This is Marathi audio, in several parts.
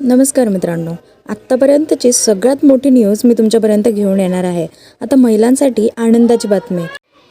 नमस्कार मित्रांनो. आत्तापर्यंतची सगळ्यात मोठी न्यूज मी तुमच्यापर्यंत घेऊन येणार आहे. आता महिलांसाठी आनंदाची बातमी.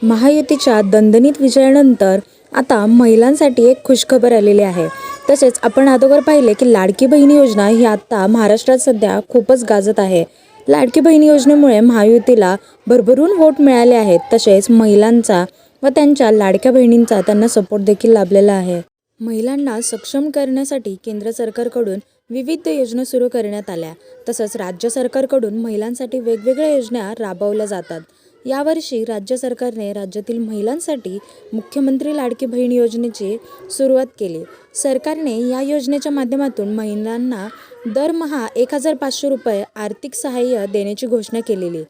महायुतीच्या दणदणीत विजयानंतर आता महिलांसाठी एक खुशखबर आलेली आहे. तसेच आपण अगोदर पाहिले की लाडकी बहीण योजना ही आत्ता महाराष्ट्रात सध्या खूपच गाजत आहे. लाडकी बहीण योजनेमुळे महायुतीला भरभरून वोट मिळाले आहेत. तसेच महिलांचा व त्यांच्या लाडक्या बहिणींचा त्यांना सपोर्ट देखील लाभलेला आहे. महिलांना सक्षम करण्यासाठी केंद्र सरकारकडून विविध योजना सुरू करण्यात आल्या. तसंच राज्य सरकारकडून महिलांसाठी वेगवेगळ्या योजना राबवल्या जातात. यावर्षी राज्य सरकारने राज्यातील महिलांसाठी मुख्यमंत्री लाडकी बहीण योजनेची सुरुवात केली. सरकारने या योजनेच्या माध्यमातून महिलांना दरमहा एक हजार पाचशे रुपये आर्थिक सहाय्य देण्याची घोषणा केलेली.